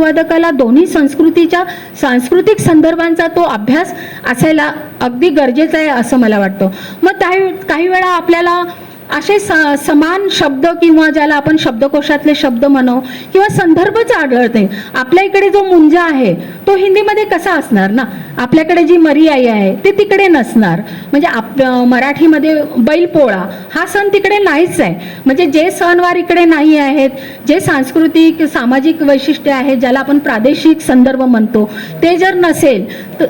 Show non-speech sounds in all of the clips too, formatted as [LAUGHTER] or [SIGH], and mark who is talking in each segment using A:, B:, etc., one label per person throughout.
A: अनुवादकाला दोन्ही संस्कृतीच्या सांस्कृतिक संदर्भांचा तो अभ्यास असायला अगदी गरजेचा आहे असं मला वाटतं. मग काही काही वेळा आपल्याला असे स समान शब्द किंवा ज्याला आपण शब्दकोशातले शब्द म्हणू किंवा संदर्भच आढळते. आपल्या इकडे जो मुंजा आहे तो हिंदीमध्ये कसा असणार ना? आपल्याकडे जी मरी आहे ते तिकडे नसणार. म्हणजे आप मराठीमध्ये बैलपोळा हा सण तिकडे नाहीच आहे. म्हणजे जे सणवार इकडे नाही आहेत जे सांस्कृतिक सामाजिक वैशिष्ट्य आहेत ज्याला आपण प्रादेशिक संदर्भ म्हणतो ते जर नसेल तर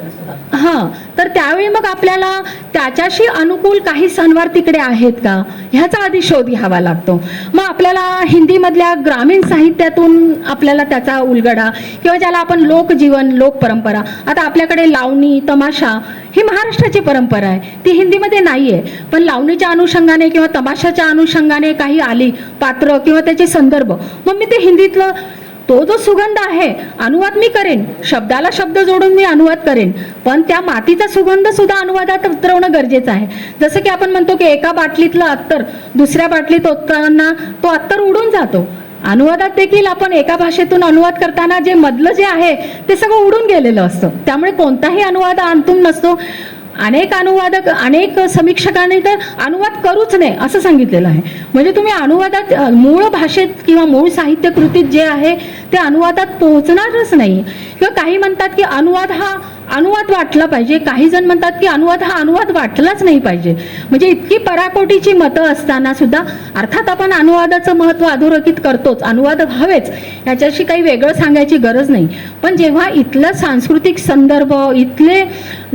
A: हां तर त्यावेळी मग आपल्याला त्याच्याशी अनुकूल काही सणवार तिकडे आहेत का? ह्याचा आधी शोध घ्यावा लागतो. मग आपल्याला हिंदीमधल्या ग्रामीण साहित्यातून आपल्याला त्याचा उलगडा किंवा ज्याला आपण लोकजीवन लोकपरंपरा आता आपल्याकडे लावणी तमाशा ही महाराष्ट्राची परंपरा आहे. ती हिंदीमध्ये नाही आहे पण लावणीच्या अनुषंगाने किंवा तमाशाच्या अनुषंगाने काही आली पात्र किंवा त्याचे संदर्भ मग मी ते हिंदीतलं तो जो सुगंध आहे अनुवाद मी करेन. शब्दाला शब्द जोडून मी अनुवाद करेन. पण त्या मातीचा सुगंध सुद्धा अनुवादात उतरवणं गरजेचं आहे. जसं की आपण म्हणतो की एका बाटलीतलं अत्तर दुसऱ्या बाटलीत ओतताना तो अत्तर उडून जातो. अनुवादात देखील आपण एका भाषेतून अनुवाद करताना जे मधलं जे आहे ते सगळं उडून गेलेलं असतं. त्यामुळे कोणताही अनुवाद अंतिम नसतो. अनेक अनुवादक अनेक समीक्षकांनी तर अनुवाद करूच नये असं सांगितलेलं आहे. म्हणजे तुम्ही अनुवादात मूळ भाषेत किंवा मूळ साहित्य कृतीत जे आहे ते अनुवादात पोहोचणारच नाही. किंवा काही म्हणतात की अनुवाद हा अनुवाद वाटला पाहिजे. काही जण म्हणतात की अनुवाद हा अनुवाद वाटलाच नाही पाहिजे. म्हणजे इतकी पराकोटीची मतं असताना सुद्धा अर्थात आपण अनुवादाचं महत्त्व अधोरेखित करतोच. अनुवाद व्हावेच. याच्याशी काही वेगळं सांगायची गरज नाही. पण जेव्हा इथलं सांस्कृतिक संदर्भ इथले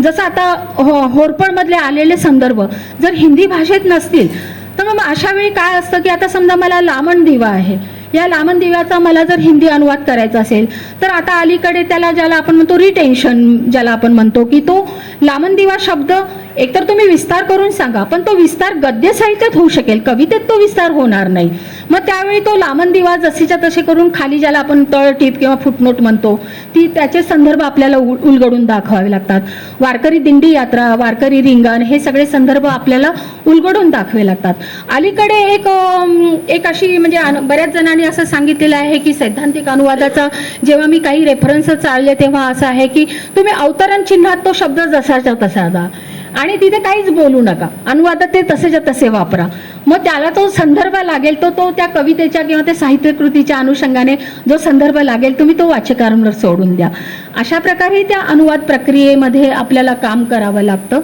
A: जसं आता हो होरपळमधले आलेले संदर्भ जर हिंदी भाषेत नसतील तर मग अशा वेळी काय असतं की आता समजा मला लामण दिवा आहे. या लामन दिव्याचा मला जर हिंदी अनुवाद करायचा असेल तर आता अलीकडे त्याला ज्याला आपण म्हणतो रिटेन्शन ज्याला आपण म्हणतो की तो लामन दिवा शब्द एकतर तुम्ही विस्तार करून सांगा पण तो विस्तार गद्य साहित्यात होऊ शकेल कवितेत तो विस्तार होणार नाही. मग त्यावेळी तो लामण दिवा जसेच्या तसे करून खाली ज्याला आपण तळटीप किंवा फुटनोट म्हणतो ती त्याचे संदर्भ आपल्याला उल- उलगडून दाखवावे लागतात. वारकरी दिंडी यात्रा वारकरी रिंगण हे सगळे संदर्भ आपल्याला उलगडून दाखवे लागतात. अलीकडे एक एक अशी म्हणजे बऱ्याच जणांनी असं सांगितलेलं आहे की सैद्धांतिक अनुवादाचा जेव्हा मी काही रेफरन्स चालले तेव्हा असं आहे की तुम्ही अवतरण चिन्हात तो शब्द जसाच्या तसा आणि तिथे काहीच बोलू नका. अनुवादात ते तसेच्या तसे वापरा. मग त्याला तो संदर्भ लागेल तो तो त्या कवितेच्या किंवा त्या साहित्यकृतीच्या अनुषंगाने जो संदर्भ लागेल तुम्ही तो वाचकांवर सोडून द्या. अशा प्रकारे त्या अनुवाद प्रक्रियेमध्ये आपल्याला काम करावं लागतं.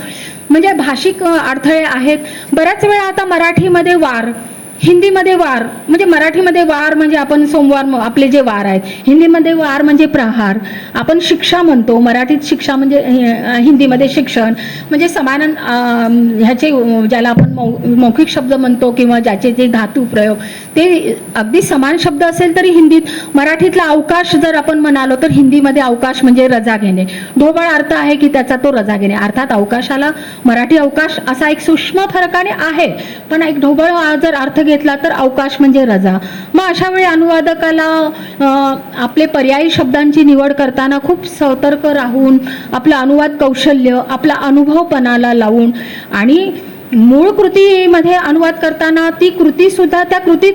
A: म्हणजे भाषिक अडथळे आहेत. बऱ्याच वेळा आता मराठीमध्ये वार हिंदीमध्ये वार म्हणजे मराठीमध्ये वार म्हणजे आपण सोमवार म- आपले जे वार आहेत. हिंदीमध्ये वार म्हणजे प्रहार. आपण शिक्षा म्हणतो मराठीत शिक्षा म्हणजे हिंदीमध्ये शिक्षण. म्हणजे समान ह्याचे ज्याला आपण मौ मौखिक शब्द म्हणतो किंवा ज्याचे जे धातू प्रयोग ते अगदी समान शब्द असेल तरी हिंदीत मराठीतला अवकाश जर आपण म्हणालो तर हिंदीमध्ये अवकाश म्हणजे रजा घेणे. ढोबळ अर्थ आहे की त्याचा तो रजा घेणे. अर्थात अवकाशाला मराठी अवकाश असा एक सूक्ष्म फरकाने आहे. पण एक ढोबळ जर अर्थ घेतला तर अवकाश म्हणजे रजा. मग अशा वेळी अनुवादकाला आपले पर्यायी शब्दांची निवड करताना खूप सतर्क राहून आपलं अनुवाद कौशल्य आपला अनुभवपणाला लावून आणि मूळ कृतीमध्ये अनुवाद करताना ती कृती सुद्धा त्या कृतीत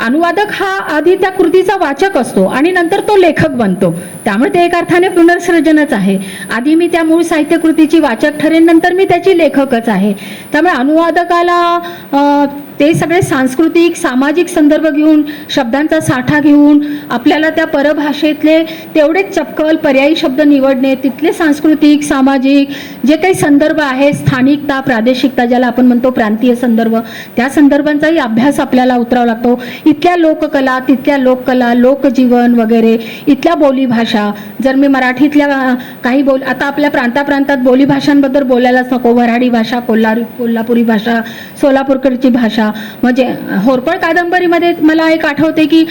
A: अनुवादक हा आधी त्या कृतीचा वाचक असतो आणि नंतर तो लेखक बनतो. त्यामुळे ते एक अर्थाने पुनर्सर्जनच आहे. आधी मी त्या मूळ साहित्य कृतीची वाचक ठरेन नंतर मी त्याची लेखकच आहे. त्यामुळे अनुवादकाला ते सगळे सांस्कृतिक सामाजिक संदर्भ घेऊन शब्दांचा साठा घेऊन आपल्याला त्या परभाषेतले तेवढेच चपकल पर्यायी शब्द निवडणे तिथले सांस्कृतिक सामाजिक जे काही संदर्भ आहे स्थानिकता प्रादेशिकता ज्याला आपण म्हणतो प्रांतीय संदर्भ त्या संदर्भांचाही अभ्यास आपल्याला उतरावा लागतो. इथल्या लोककला तिथल्या लोककला लोकजीवन वगैरे इथल्या बोलीभाषा जर मी मराठीतल्या काही बोल आता आपल्या प्रांताप्रांतात बोलीभाषांबद्दल बोलायलाच नको. वऱ्हाडी भाषा कोल्हारी कोल्हापुरी भाषा सोलापूरकडची भाषा म्हणजे होरपळ कादंबरीमध्ये मला एक आठवते की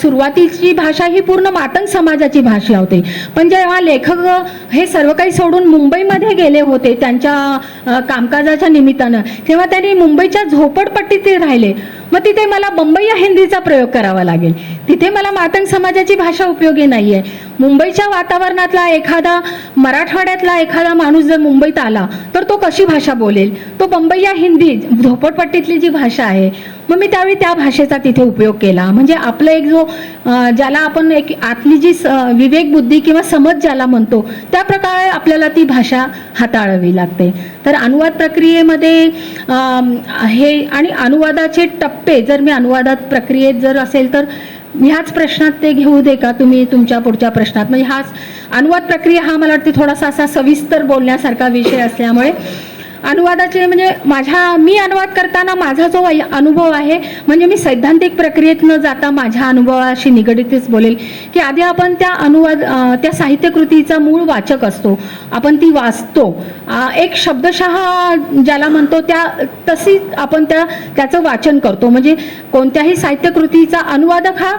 A: सुरुवातीची भाषा ही पूर्ण मातंग समाजाची भाषा होती. पण जेव्हा लेखक हे सर्व काही सोडून मुंबईमध्ये गेले होते त्यांच्या कामकाजाच्या निमित्तानं तेव्हा त्यांनी मुंबईच्या झोपडपट्टीत ते राहिले. मग तिथे मला बंबई या हिंदीचा प्रयोग करावा लागेल. तिथे मला मातंग समाजाची भाषा उपयोगी नाही आहे मुंबईच्या वातावरणातला एखादा मराठवाड्यातला एखादा माणूस जर मुंबईत आला तर तो कशी भाषा बोलेल? तो बंबई या हिंदी झोपडपट्टीतली जी भाषा आहे मग मी त्यावेळी त्या भाषेचा तिथे उपयोग केला. म्हणजे आपलं एक जो ज्याला आपण एक आतली जी स- विवेक बुद्धी किंवा समज ज्याला म्हणतो त्या प्रकारे आपल्याला ती भाषा हाताळावी लागते. तर अनुवाद प्रक्रियेमध्ये हे आणि अनुवादाचे टप्पे जर मी अनुवादात प्रक्रियेत जर असेल तर ह्याच प्रश्नात ते घेऊ दे का? तुम्ही तुमच्या पुढच्या प्रश्नात. म्हणजे हाच अनुवाद प्रक्रिया हा मला वाटते थोडासा असा सविस्तर बोलण्यासारखा विषय असल्यामुळे अनुवादाचे म्हणजे माझ्या मी अनुवाद करताना माझा जो वै- अनुभव आहे म्हणजे मी सैद्धांतिक प्रक्रियेत न जाता माझ्या अनुभवाशी निगडीतच बोलेल की आधी आपण त्या अनुवाद त्या साहित्यकृतीचा मूळ वाचक असतो. आपण ती वाचतो. एक शब्दशः ज्याला म्हणतो त्या तशी आपण त्या त्याचं वाचन करतो. म्हणजे कोणत्याही साहित्यकृतीचा अनुवादक हा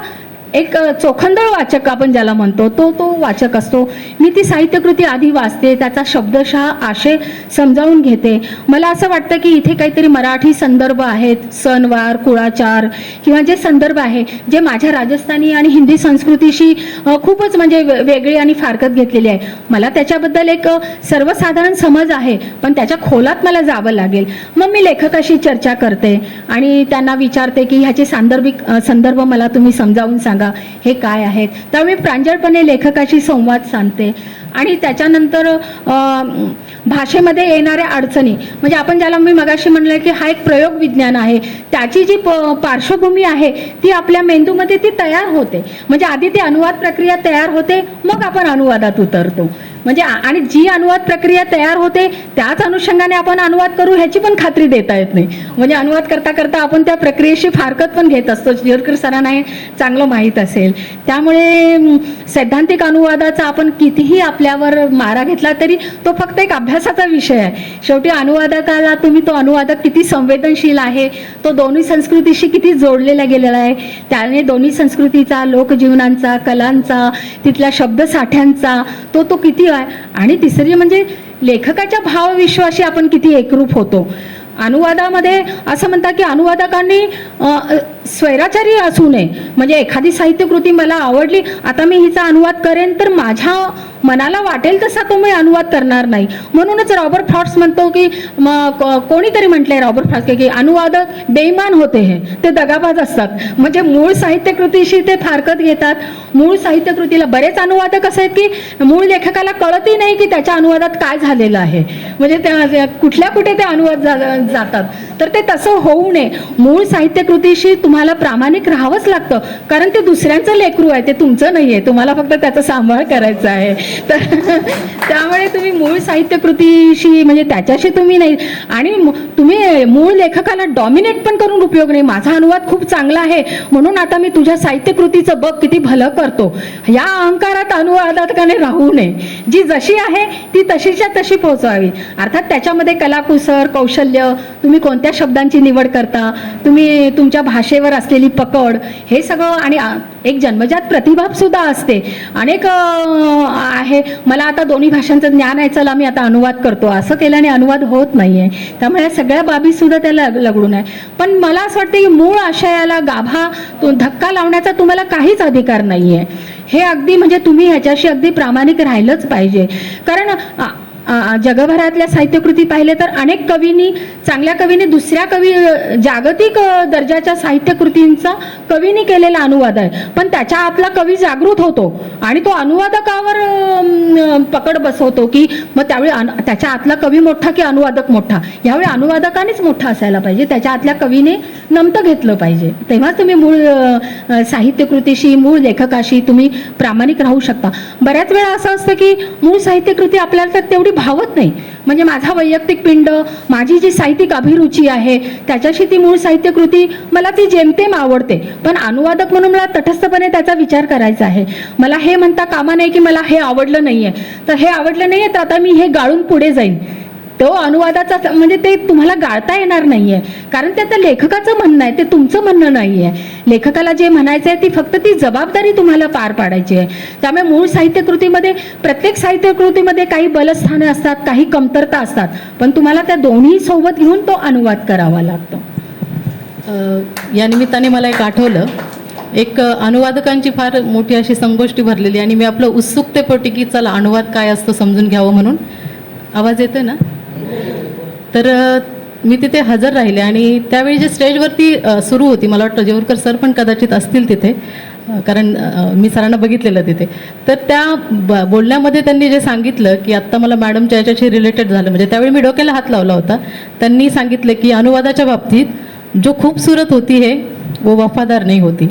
A: एक चोखंदळ वाचक आपण ज्याला म्हणतो तो तो वाचक असतो. मी ती साहित्यकृती आधी वाचते त्याचा शब्दशः आशय समजावून घेते. मला असं वाटतं की इथे काहीतरी मराठी संदर्भ आहेत सणवार कुळाचार किंवा जे संदर्भ आहे जे माझ्या राजस्थानी आणि हिंदी संस्कृतीशी खूपच म्हणजे वे- वेगळी आणि फारकत घेतलेली आहे. मला त्याच्याबद्दल एक सर्वसाधारण समज आहे पण त्याच्या खोलात मला जावं लागेल. मग मी लेखकाशी चर्चा करते आणि त्यांना विचारते की ह्याचे सांदर्भिक संदर्भ मला तुम्ही समजावून सांगा. हे काय आहेत? त्यामुळे मी प्रांजळपणे लेखकाशी संवाद साधते. आणि त्याच्यानंतर भाषेमध्ये येणाऱ्या अडचणी. म्हणजे आपण ज्याला मी मगाशी म्हणलं की हा एक प्रयोग विज्ञान आहे. त्याची जी प- पार्श्वभूमी आहे ती आपल्या मेंदूमध्ये ती तयार होते. म्हणजे आधी ती अनुवाद प्रक्रिया तयार होते मग आपण अनुवादात उतरतो. म्हणजे आणि जी अनुवाद प्रक्रिया तयार होते त्याच अनुषंगाने आपण अनुवाद करू ह्याची पण खात्री देता येत नाही. म्हणजे अनुवाद करता करता आपण त्या प्रक्रियेशी फारकत पण घेत असतो. शिरकर सरांना हे चांगलं माहीत असेल. त्यामुळे सैद्धांतिक अनुवादाचा आपण कितीही आपल्यावर मारा घेतला तरी तो फक्त एक अभ्यासाचा विषय आहे. शेवटी अनुवादकाला तुम्ही तो अनुवादक किती संवेदनशील आहे तो दोन्ही संस्कृतीशी किती जोडलेला गेलेला आहे त्याने दोन्ही संस्कृतीचा लोकजीवनांचा कलांचा तिथल्या शब्दसाठ्यांचा तो तो किती आहे. आणि तिसरी म्हणजे लेखकाच्या भावविश्वाशी आपण किती एकरूप होतो. अनुवादामध्ये असं म्हणतात की अनुवादकांनी स्वैराचारी असू नये. म्हणजे एखादी साहित्यकृती मला आवडली आता मी हिचा अनुवाद करेन तर माझ्या मनाला वाटेल तसा तो मी अनुवाद करणार नाही. म्हणूनच रॉबर्ट फ्रॉड्स म्हणतो की मग कोणीतरी म्हटलंय रॉबर्ट फ्रॉड्स की अनुवादक बेईमान होते हे. ते दगाबाज असतात. म्हणजे मूळ साहित्यकृतीशी ते फारकत घेतात. मूळ साहित्यकृतीला बरेच अनुवादक असे आहेत की मूळ लेखकाला कळतही नाही की त्याच्या अनुवादात काय झालेलं आहे. म्हणजे त्या कुठल्या कुठे ते अनुवाद जा- जातात. तर ते तसं होऊ नये. मूळ साहित्यकृतीशी तुम्हाला प्रामाणिक राहावंच लागतं. कारण ते दुसऱ्यांचं लेकरू आहे ते तुमचं नाही आहे तुम्हाला फक्त त्याचा सांभाळ करायचा आहे. तर [LAUGHS] त्यामुळे तुम्ही मूळ साहित्यकृतीशी म्हणजे त्याच्याशी तुम्ही नाही. आणि तुम्ही मूळ लेखकाला डॉमिनेट पण करून उपयोग नाही. माझा अनुवाद खूप चांगला आहे. म्हणून आता मी तुझ्या साहित्यकृतीचं बघ किती भलं करतो. या अहंकारात अनुवादकाने राहू नये. जी जशी आहे ती तशीच्या तशी पोहोचवावी अर्थात त्याच्यामध्ये कलाकुसर कौशल्य तुम्ही कोणत्या शब्दांची निवड करता? तुम्ही तुमच्या भाषेवर असलेली पकड हे सगळं आणि एक जन्मजात प्रतिभा सुद्धा असते. अनेक आहे. मला आता दोन्ही भाषांचं ज्ञान आहे चला मी आता अनुवाद करतो. असं केल्याने अनुवाद होत नाहीये. त्यामुळे सगळ्या बाबी सुद्धा त्याला लगडून आहे. पण मला असं वाटतं की मूळ आशयाला गाभा धक्का लावण्याचा तुम्हाला काहीच अधिकार नाहीये. हे अगदी म्हणजे तुम्ही ह्याच्याशी अगदी प्रामाणिक राहिलंच पाहिजे. कारण जगभरातल्या साहित्यकृती पाहिले तर अनेक कवींनी चांगल्या कवींनी दुसऱ्या कवी जागतिक दर्जाच्या साहित्यकृतींचा कवींनी केलेला अनुवाद आहे. पण त्याच्या आतला कवी जागृत होतो आणि तो अनुवादकावर पकड बसवतो की मग त्यावेळी त्याच्या आतला कवी मोठा की अनुवादक मोठा? यावेळी अनुवादकानेच मोठा असायला पाहिजे. त्याच्या आतल्या कवीने नमतं घेतलं पाहिजे. तेव्हाच तुम्ही मूळ साहित्यकृतीशी मूळ लेखकाशी तुम्ही प्रामाणिक राहू शकता. बऱ्याच वेळा असं असतं की मूळ साहित्यकृती आपल्याला तर तेवढी भावत नाही. म्हणजे माझा वैयक्तिक पिंड माझी जी साहित्यिक अभिरुची आहे त्याच्याशी ती मूळ साहित्यकृती मला ती जेमतेम आवडते. पण अनुवादक म्हणून मला तटस्थपणे त्याचा विचार करायचा आहे. मला हे म्हणता कामा नाही की मला हे आवडलं नाही आहे तर हे आवडलं नाही आहे तर आता मी हे गाळून पुढे जाईन. तो अनुवादाचा म्हणजे ते तुम्हाला गाळता येणार नाहीये. कारण ते आता लेखकाचं म्हणणं आहे ते तुमचं म्हणणं नाहीये. लेखकाला जे म्हणायचं आहे ती फक्त ती जबाबदारी तुम्हाला पार पाडायची आहे. त्यामुळे मूळ साहित्यकृतीमध्ये प्रत्येक साहित्यकृतीमध्ये काही बलस्थानं असतात काही कमतरता असतात. पण तुम्हाला त्या दोन्ही सोबत घेऊन तो अनुवाद करावा लागतो.
B: या निमित्ताने मला एक आठवलं. एक अनुवादकांची फार मोठी अशी संगोष्टी भरलेली आणि मी आपलं उत्सुकतेपोटी की चला अनुवाद काय असतो समजून घ्यावं म्हणून. आवाज येतो ना? तर मी तिथे हजर राहिले आणि त्यावेळी जे स्टेजवरती सुरू होती मला वाटतं जेवरकर सर पण कदाचित असतील तिथे कारण मी सरांना बघितलेलं तिथे. तर त्या ब- बोलण्यामध्ये त्यांनी जे सांगितलं की आत्ता मला मॅडमच्या याच्याशी रिलेटेड झालं म्हणजे त्यावेळी मी डोक्याला हात लावला होता. त्यांनी सांगितलं की अनुवादाच्या बाबतीत जो खूबसूरत होती हे वो वफादार नाही होती.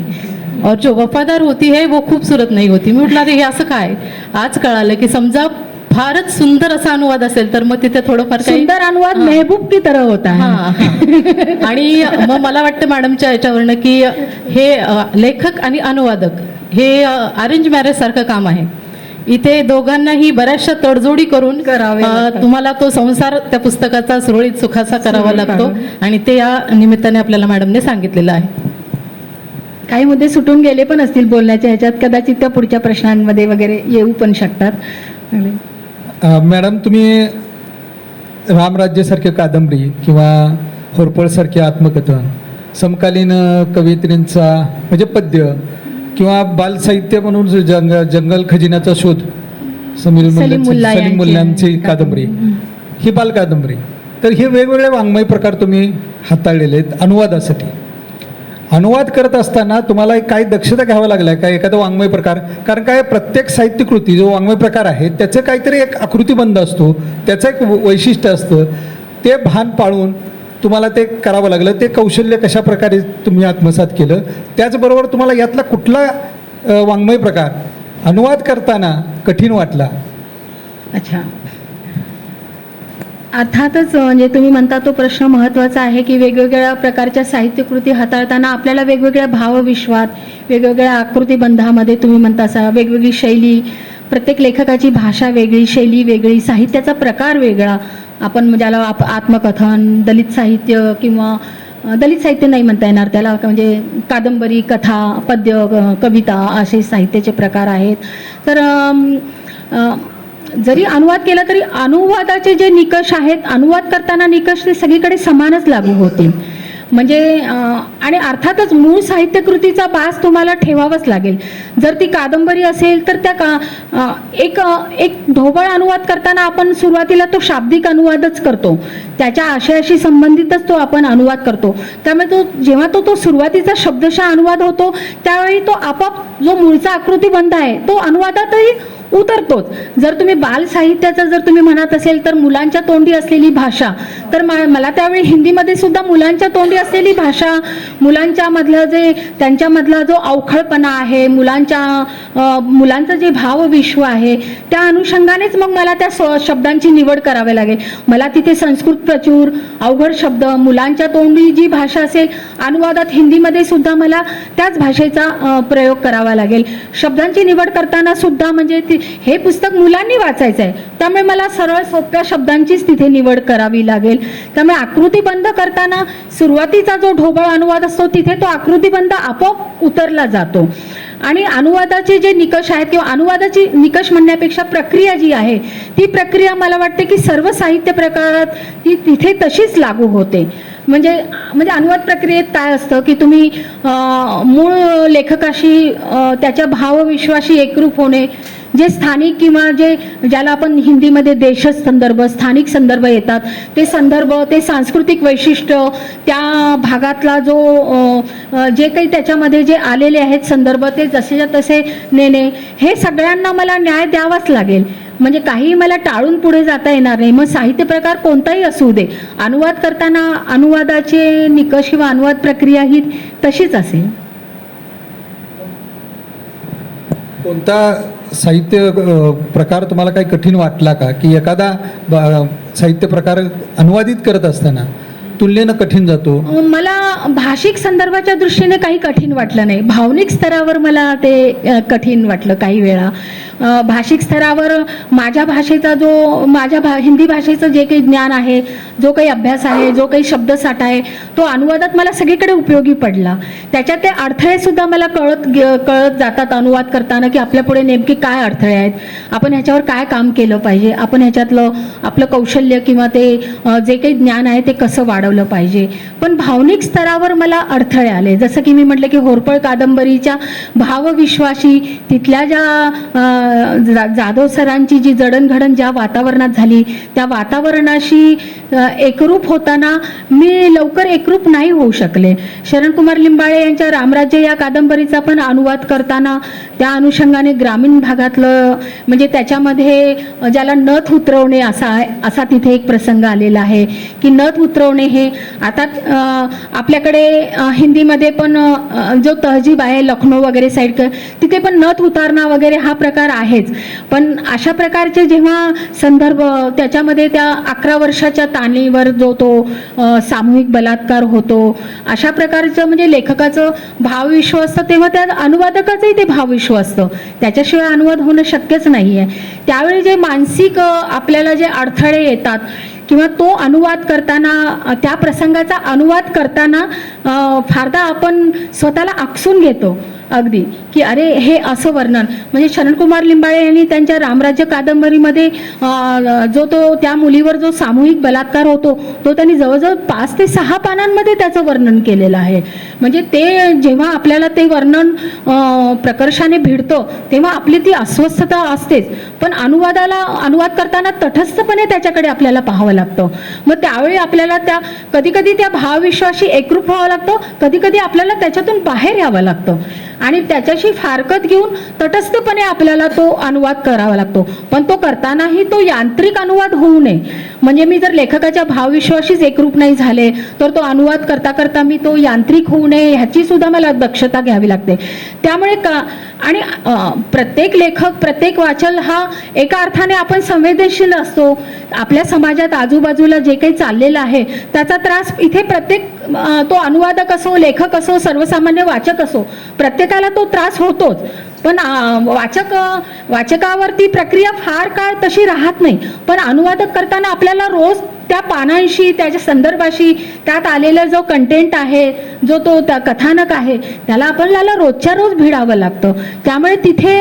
B: और जो वफादार होती है वो खूबसूरत नहीं होती. मी म्हटलं अरे हे असं काय? आज कळालं की समजा फारच सुंदर असा अनुवाद असेल तर मग तिथे थोडंफार
A: सुंदर अनुवाद. मेहबूब की तरह होता.
B: आणि मग मला वाटतं मॅडमच्या याच्यावरनं की हे लेखक आणि अनुवादक हे अरेंज मॅरेज सारखं काम आहे इथे दोघांनाही बऱ्याचशा तडजोडी करून. तुम्हाला तो संसार त्या पुस्तकाचा सुरळीत सुखाचा करावा लागतो. आणि ते या निमित्ताने आपल्याला मॅडमने सांगितलेलं आहे
A: काही मुद्दे सुटून गेले पण असतील बोलण्याच्या ह्याच्यात कदाचित त्या पुढच्या प्रश्नांमध्ये वगैरे येऊ पण शकतात
C: मॅडम तुम्ही रामराज्यासारखी कादंबरी किंवा होरपळसारखे आत्मकथन समकालीन कवयित्रींचा म्हणजे पद्य किंवा बालसाहित्य म्हणून जंग जंगल खजिन्याचा शोध समीर
A: सलीम
C: मुल्ल्यांची-
A: मुल्ला
C: सलीम
A: यांची
C: मुल्ल्यांची कादंबरी. ही बालकादंबरी. तर हे वेगवेगळे वाङ्मय प्रकार तुम्ही हाताळलेले आहेत अनुवादासाठी. अनुवाद करत असताना तुम्हाला एक काही दक्षता घ्यावं लागल्या का? एखादा वाङ्मय प्रकार? कारण काय प्रत्येक साहित्यकृती जो वाङ्मय प्रकार आहे त्याचं काहीतरी एक आकृतीबंध असतो त्याचं एक व- वैशिष्ट्य असतं. ते भान पाळून तुम्हाला ते करावं लागलं. ते कौशल्य कशा प्रकारे तुम्ही आत्मसात केलं त्याचबरोबर तुम्हाला यातला कुठला वाङ्मय प्रकार? अनुवाद करताना कठीण वाटला?
A: अच्छा. अर्थातच म्हणजे तुम्ही म्हणता तो प्रश्न महत्त्वाचा आहे की वेगवेगळ्या प्रकारच्या साहित्यकृती हाताळताना आपल्याला वेगवेगळ्या भावविश्वात वेगवेगळ्या आकृतीबंधामध्ये तुम्ही म्हणता असा वेगवेगळी शैली प्रत्येक लेखकाची भाषा वेगळी शैली वेगळी साहित्याचा प्रकार वेगळा. आपण म्हणजे ज्याला आप आत्मकथन दलित साहित्य किंवा दलित साहित्य नाही म्हणता येणार त्याला म्हणजे कादंबरी कथा पद्य कविता असे साहित्याचे प्रकार आहेत. तर जरी अनुवाद केला तरी अनुवादाचे जे निकष आहेत अनुवाद करताना निकष ते सगळीकडे समानच लागू होतील. म्हणजे आणि अर्थातच मूळ साहित्यकृतीचा बास तुम्हाला ठेवावाच लागेल. जर ती कादंबरी असेल तर त्या का एक एक ढोबळ अनुवाद करताना आपण सुरुवातीला तो शाब्दिक अनुवादच करतो. त्याच्या आशयाशी संबंधितच तो आपण अनुवाद करतो. त्यामुळे तो जेव्हा तो तो सुरुवातीचा शब्दशः अनुवाद होतो त्यावेळी तो आपाप जो मूळचा आकृतीबंध आहे तो अनुवादातही उतरतोच. जर तुम्ही बाल साहित्याचं जर तुम्ही म्हणत असेल तर मुलांच्या तोंडी असलेली भाषा तर मला त्यावेळी हिंदीमध्ये सुद्धा मुलांच्या तोंडी असलेली भाषा मुलांच्या मधलं जे त्यांच्यामधला जो अवखळपणा आहे मुलांच्या मुलांचं जे भावविश्व आहे त्या अनुषंगानेच मग मला त्या स- शब्दांची निवड करावी लागेल. मला तिथे संस्कृत प्रचूर अवघड शब्द मुलांच्या तोंडी जी भाषा असेल अनुवादात हिंदीमध्ये सुद्धा मला त्याच भाषेचा प्रयोग करावा लागेल. शब्दांची निवड करताना सुद्धा म्हणजे ती हे पुस्तक मुलांनी वाचायचं आहे त्यामुळे मला सरळ सोप्या शब्दांचीच तिथे निवड करावी लागेल. त्यामुळे आकृतीबंध करताना सुरुवातीचा जो ढोबळ अनुवाद असतो तिथे तो आकृतीबंध आपोआप उतरला जातो. आणि अनुवादाचे जे निकष आहेत किंवा अनुवादाची निकष म्हणण्यापेक्षा प्रक्रिया जी आहे ती प्रक्रिया मला वाटते की सर्व साहित्य प्रकारात ती तिथे तशीच लागू होते. म्हणजे म्हणजे अनुवाद प्रक्रियेत काय असतं की तुम्ही मूळ लेखकाशी त्याच्या भावविश्वाशी एकरूप होणे जे स्थानिक किंवा जे ज्याला आपण हिंदीमध्ये देश संदर्भ स्थानिक संदर्भ येतात ते संदर्भ ते सांस्कृतिक वैशिष्ट्य त्या भागातला जो जे काही त्याच्यामध्ये जे आलेले आहेत संदर्भ ते जसेच्या तसे नेणे हे सगळ्यांना मला न्याय द्यावाच लागेल. म्हणजे काही मला टाळून पुढे जाता येणार नाही. मग साहित्य प्रकार कोणताही असू दे. अनुवाद करताना अनुवादाचे निकष किंवा अनुवाद प्रक्रिया ही तशीच असेल.
C: कोणता साहित्य प्रकार तुम्हाला काही कठीण वाटला का? की एखादा साहित्य प्रकार अनुवादित करत असताना तुलनेनं कठीण जातो.
A: मला भाषिक संदर्भाच्या दृष्टीने काही कठीण वाटलं नाही. भावनिक स्तरावर मला ते कठीण वाटलं काही वेळा. भाषिक स्तरावर माझ्या भाषेचा जो माझ्या भा हिंदी भाषेचं जे काही ज्ञान आहे जो काही अभ्यास आहे जो काही शब्दसाठा आहे तो अनुवादात मला सगळीकडे उपयोगी पडला. त्याच्यात ते अडथळे सुद्धा मला कळत गे- कळत जातात अनुवाद करताना की आपल्या पुढे नेमके काय अडथळे आहेत. आपण ह्याच्यावर काय काम केलं पाहिजे? आपण ह्याच्यातलं आपलं कौशल्य किंवा ते जे काही ज्ञान आहे ते कसं वाढवलं? हाताळलं पाहिजे. पण भावनिक स्तरावर मला अडथळे आले. जसं की मी म्हटलं की होरपळ कादंबरीच्या भावविश्वाशी तिथल्या ज्या जाधव सरांची जी जडणघडण ज्या वातावरणात झाली त्या वातावरणाशी एकरूप होताना मी लवकर एकरूप नाही होऊ शकले. शरणकुमार लिंबाळे यांच्या रामराज्य या कादंबरीचा पण अनुवाद करताना त्या अनुषंगाने ग्रामीण भागातलं म्हणजे त्याच्यामध्ये ज्याला नथ उतरवणे असा असा तिथे एक प्रसंग आलेला आहे की नथ उतरवणे हे आता आपल्याकडे हिंदीमध्ये पण जो तहजीब आहे लखनौ वगैरे साईड तिथे पण नथ उतारणा वगैरे हा प्रकार आहेच. पण अशा प्रकारचे जेव्हा संदर्भ त्याच्यामध्ये त्या अकरा वर्षाच्या ताणीवर जो तो सामूहिक बलात्कार होतो अशा प्रकारचं म्हणजे लेखकाचं भावविश्व असतं तेव्हा त्या अनुवादकाचंही ते भावविश्व असतं. त्याच्याशिवाय अनुवाद होणं शक्यच नाही आहे त्यावेळी जे मानसिक आपल्याला जे अडथळे येतात किंवा तो अनुवाद करताना त्या प्रसंगाचा अनुवाद करताना फारदा आपण स्वतःला आकसून घेतो. अगदी. की अरे हे असं वर्णन. म्हणजे शरणकुमार लिंबाळे यांनी त्यांच्या रामराज्य कादंबरीमध्ये जो तो त्या मुलीवर जो सामूहिक बलात्कार होतो तो त्यांनी जवळजवळ पाच ते सहा पानांमध्ये त्याचं वर्णन केलेलं आहे. म्हणजे ते जेव्हा आपल्याला ते वर्णन प्रकर्षाने भिडतं तेव्हा आपली ती अस्वस्थता असतेच. पण अनुवादाला अनुवाद करताना तटस्थपणे त्याच्याकडे आपल्याला पाहावं लागतं. मग त्यावेळी आपल्याला त्या कधी कधी त्या भावविश्वाशी एकरूप व्हावं लागतं कधी कधी आपल्याला त्याच्यातून बाहेर यावं लागतं. आणि त्याच्याशी फारकत घेऊन तटस्थपणे आपल्याला तो अनुवाद करावा लागतो. पण तो करतानाही तो यांत्रिक अनुवाद होऊ नये. म्हणजे मी जर लेखकाच्या भावविश्वाशीच एकरूप नाही झाले तर तो अनुवाद करता करता मी तो यांत्रिक होऊ नये ह्याची सुद्धा मला दक्षता घ्यावी लागते. त्यामुळे का आणि प्रत्येक लेखक प्रत्येक वाचन हा एका अर्थाने आपण संवेदनशील असतो. आपल्या समाजात आजूबाजूला जे काही चाललेलं आहे त्याचा त्रास इथे प्रत्येक तो अनुवादक असो लेखक असो सर्वसामान्य वाचक असो प्रत्येकाला तो त्रास होतोच. पण वाचक वाचकावरती प्रक्रिया फार काळ तशी राहत नाही. पण अनुवादक करताना आपल्याला रोज त्या पानांशी त्याच्या संदर्भाशी त्यात आलेला जो कंटेंट आहे जो तो त्या कथानक आहे त्याला आपल्याला रोजच्या रोज भिडावं लागतं. त्यामुळे तिथे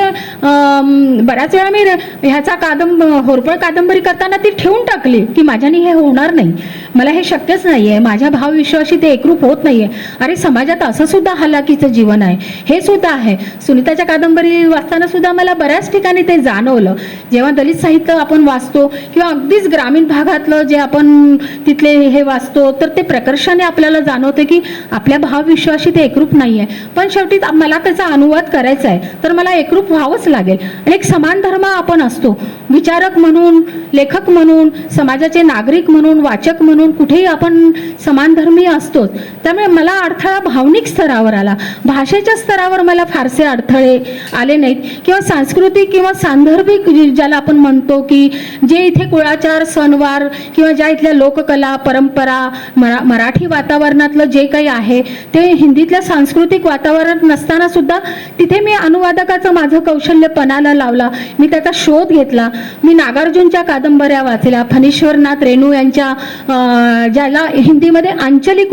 A: बऱ्याच वेळा मी ह्याचा कादंब होरपळ कादंबरी करताना ती ठेवून टाकली की माझ्याने हे होणार नाही. मला हे शक्यच नाही आहे माझ्या भावविश्वाशी ते एकरूप होत नाही आहे अरे समाजात असं सुद्धा हलाकीचं जीवन आहे. हे सुद्धा आहे. सुनीताच्या कादंबरी वाचताना सुद्धा मला बऱ्याच ठिकाणी ते जाणवलं. जेव्हा दलित साहित्य आपण वाचतो किंवा अगदीच ग्रामीण भागातलं जे आपण तिथले हे वाचतो तर ते प्रकर्षाने आपल्याला जाणवतं की आपल्या भावविश्वाशी ते एकरूप नाही आहे पण शेवटी मला त्याचा अनुवाद करायचा आहे तर मला एकरूप व्हावंच लागेल. आणि एक समान धर्म आपण असतो. विचारक म्हणून लेखक म्हणून समाजाचे नागरिक म्हणून वाचक म्हणून कुठेही आपण समानधर्मी असतोच. त्यामुळे मला अडथळा भावनिक स्तरावर आला. भाषेच्या स्तरावर मला फारसे अडथळे आले नाहीत. किंवा सांस्कृतिक किंवा सांदर्भिक ज्याला आपण म्हणतो की जे इथे कुळाचार सणवार किंवा ज्या इथल्या लोककला परंपरा मरा मराठी वातावरणातलं जे काही आहे ते हिंदीतल्या सांस्कृतिक वातावरणात नसताना सुद्धा तिथे मी अनुवादकाचं माझं कौशल्य पणाला लावला. मी त्याचा शोध घेतला. मी नागार्जुनच्या कादंबऱ्या वाचल्या. फणीश्वरनाथ रेणू यांच्या ज्याला हिंदीमध्ये आंचलिक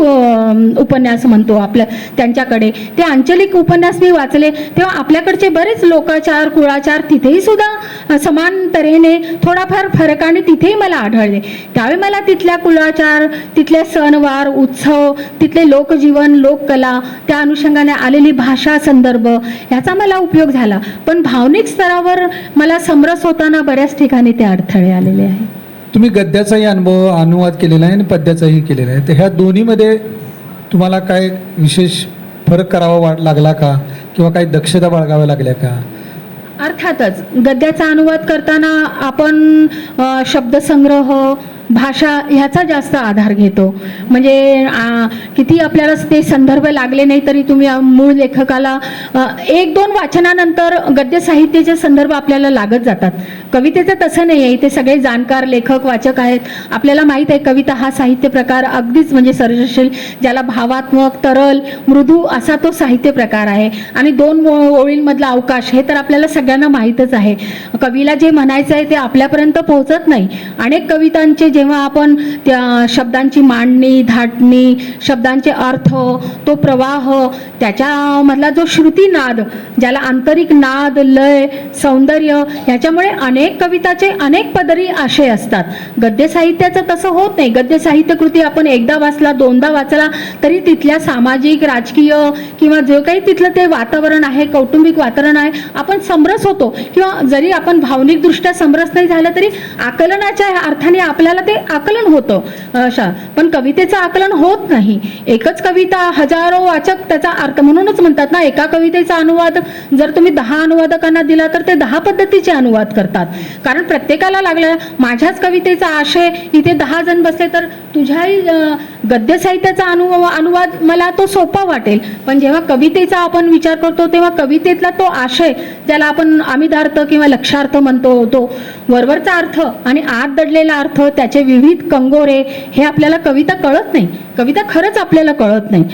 A: उपन्यास म्हणतो आपल्या त्यांच्याकडे. ते आंचलिक उपन्यास मी वाचले. तेव्हा आपल्याकडचे बरेच लोकाचार कुळाचार तिथेही सुद्धा समान तऱ्हेने थोडाफार फरकाने तिथेही मला आढळले. त्यावेळी मला तिथल्या कुळाचार तिथले सणवार उत्सव तिथले लोकजीवन लोककला त्या अनुषंगाने आलेली भाषा संदर्भ ह्याचा मला उपयोग झाला. पण भावनिक स्तरावर मला समरस होताना बऱ्याच ठिकाणी ते अडथळे आलेले आहे.
C: तुम्ही गद्याचाही अनुभव अनुवाद केलेला आहे आणि पद्याचाही केलेला आहे. तर ह्या दोन्हीमध्ये तुम्हाला काय विशेष फरक करावा वाट लागला का? किंवा काही दक्षता बाळगाव्या लागल्या का?
A: अर्थातच गद्याचा अनुवाद करताना आपण शब्दसंग्रह भाषा ह्याचा जास्त आधार घेतो. म्हणजे किती आपल्याला ते संदर्भ लागले नाही तरी तुम्ही मूळ लेखकाला एक दोन वाचनानंतर गद्य साहित्याचे संदर्भ आपल्याला लागत जातात. कवितेचं तसं नाही आहे. इथे सगळे जाणकार लेखक वाचक आहेत. आपल्याला माहीत आहे कविता हा साहित्य प्रकार अगदीच म्हणजे सर्जनशील ज्याला भावात्मक तरल मृदू असा तो साहित्य प्रकार आहे. आणि दोन ओळींमधला अवकाश हे तर आपल्याला सगळ्यांना माहीतच आहे. कवीला जे म्हणायचं आहे ते आपल्यापर्यंत पोहोचत नाही. अनेक कवितांचे जे जेव्हा आपण त्या शब्दांची मांडणी धाटणी शब्दांचे अर्थ तो प्रवाह त्याच्यामधला जो श्रुतीनाद ज्याला आंतरिक नाद लय सौंदर्य ह्याच्यामुळे अनेक कविताचे अनेक पदरी आशय असतात. गद्य साहित्याचं तसं होत नाही. गद्य साहित्य कृती आपण एकदा वाचला दोनदा वाचला तरी तिथल्या सामाजिक राजकीय किंवा जो काही तिथलं ते वातावरण आहे कौटुंबिक वातावरण आहे आपण समरस होतो. किंवा जरी आपण भावनिकदृष्ट्या समरस नाही झालं तरी आकलनाच्या अर्थाने आपल्याला ते आकलन होतं अशा पण कवितेचं आकलन होत नाही. एकच कविता हजारो वाचक त्याचा अर्थ म्हणूनच म्हणतात ना एका कवितेचा अनुवाद जर तुम्ही दहा अनुवादकांना दिला तर ते दहा पद्धतीचे अनुवाद करतात. कारण प्रत्येकाला लागलं माझ्याच कवितेचा आशय इथे दहा जण बसले तर तुझ्याही गद्य साहित्याचा अनुभव अनुवाद मला तो सोपा वाटेल. पण जेव्हा कवितेचा आपण विचार करतो तेव्हा कवितेतला तो आशय ज्याला आपण आमिदार्थ किंवा लक्षार्थ म्हणतो तो वरवरचा अर्थ आणि आत दडलेला अर्थ त्याचे विविध कंगोरे हे आपल्याला कविता कळत नाही. कविता खरंच आपल्याला कळत नाही.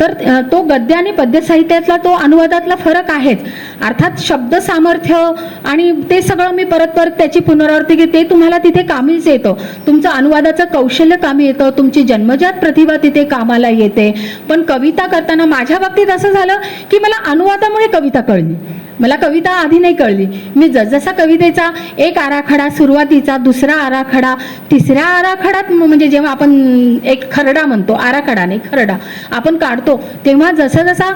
A: तर तो गद्य आणि पद्य साहित्यातला तो अनुवादातला फरक आहेच. अर्थात शब्द सामर्थ्य आणि ते सगळं मी परत परत त्याची पुनरावृत्ती घेते ते तुम्हाला तिथे कामीच येतं. तुमचं अनुवादाचं कौशल्य कामी येतं तुमची जन्मजात प्रतिभा तिथे कामाला येते. पण कविता करताना माझ्या बाबतीत असं झालं की मला अनुवादामुळे कविता कळली. मला कविता आधी नाही कळली. मी जसजसा कवितेचा एक आराखडा सुरुवातीचा दुसरा आराखडा तिसऱ्या आराखड्यात म्हणजे जेव्हा आपण एक खरडा म्हणतो आराखडा नाही खरडा आपण काढतो तेव्हा जसं जसा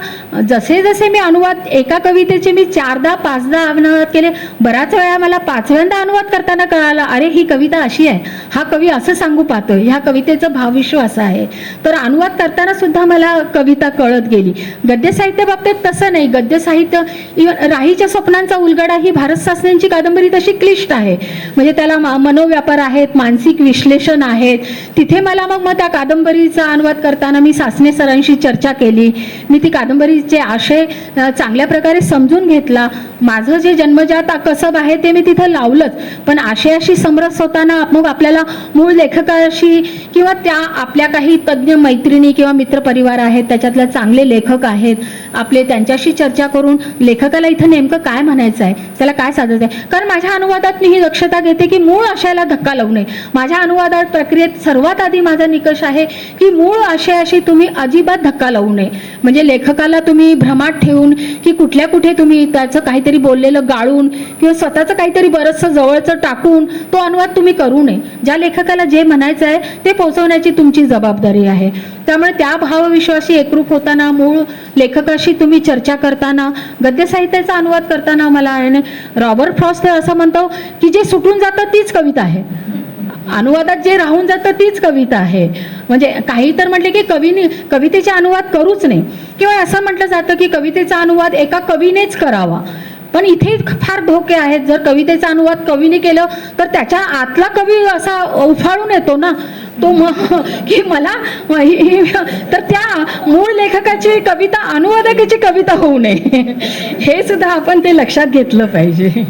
A: जसे जसे मी अनुवाद एका कवितेचे मी चारदा पाचदा अनुवाद केले बराच वेळा मला पाचव्यांदा अनुवाद करताना कळाला अरे ही कविता अशी आहे. हा कवी असं सांगू पाहतो ह्या कवितेचं भावविश्व असं आहे. तर अनुवाद करताना सुद्धा मला कविता कळत गेली. गद्य साहित्य बाबतीत तसं नाही गद्य साहित्य इव्हन राहीच्या स्वप्नांचा उलगडा ही भारत सासण्यांची कादंबरी तशी क्लिष्ट आहे. म्हणजे त्याला मा- मनोव्यापार आहेत मानसिक विश्लेषण आहेत. तिथे मला मग मग त्या कादंबरीचा अनुवाद करताना मी सासने सरांशी चर्चा केली. मी ती कादंबरीचे आशय चांगल्या प्रकारे समजून घेतला. माझं जे जन्मजात कसब आहे ते मी तिथं लावलंच. पण आशयाशी समरस होताना मग आपल्याला मूळ लेखकाशी किंवा त्या आपल्या काही तज्ज्ञ मैत्रिणी किंवा मित्रपरिवार आहेत त्याच्यातले चांगले लेखक आहेत. आपले त्यांच्याशी चर्चा करून लेखकाला इथं नेमकं काय म्हणायचं आहे? त्याला काय साधायचं आहे? कारण माझ्या अनुवादात मी ही दक्षता घेते की मूळ आशयाला धक्का लावू नये. माझ्या अनुवादात प्रक्रियेत सर्वात आधी माझा निकष आहे की मूळ आशयाशी तुम्ही अजिबात धक्का लावू नये. म्हणजे लेखकाला तुम्ही भ्रमात ठेवून की कुठल्या कुठे तुम्ही त्याचं काहीतरी बोललेलं गाळून किंवा स्वतःचं काहीतरी बरंचसं जवळचं टाकून तो अनुवाद तुम्ही करू नये. ज्या लेखकाला जे म्हणायचं आहे ते पोहोचवण्याची तुमची जबाबदारी आहे. त्यामुळे त्या भावविश्वाशी एकरूप होताना मूळ लेखकाशी तुम्ही चर्चा करताना गद्य साहित्याचा अनुवाद करताना मला आणि रॉबर्ट फ्रॉस्ट असं म्हणतो की जे सुटून जातं तीच कविता आहे. अनुवादात जे राहून जातं तीच कविता आहे. म्हणजे काही तर म्हटले की कवीने कवितेचे अनुवाद करूच नाही. किंवा असं म्हटलं जातं की कवितेचा अनुवाद एका कवीनेच करावा. पण इथे फार धोके आहेत. जर कवितेचा अनुवाद कवीने केलं तर त्याच्या आतला कवी असा उफाळून येतो ना. तो म की मला तर त्या मूळ लेखकाची कविता अनुवादकाची कविता होऊ नये. हे सुद्धा आपण ते लक्षात घेतलं पाहिजे.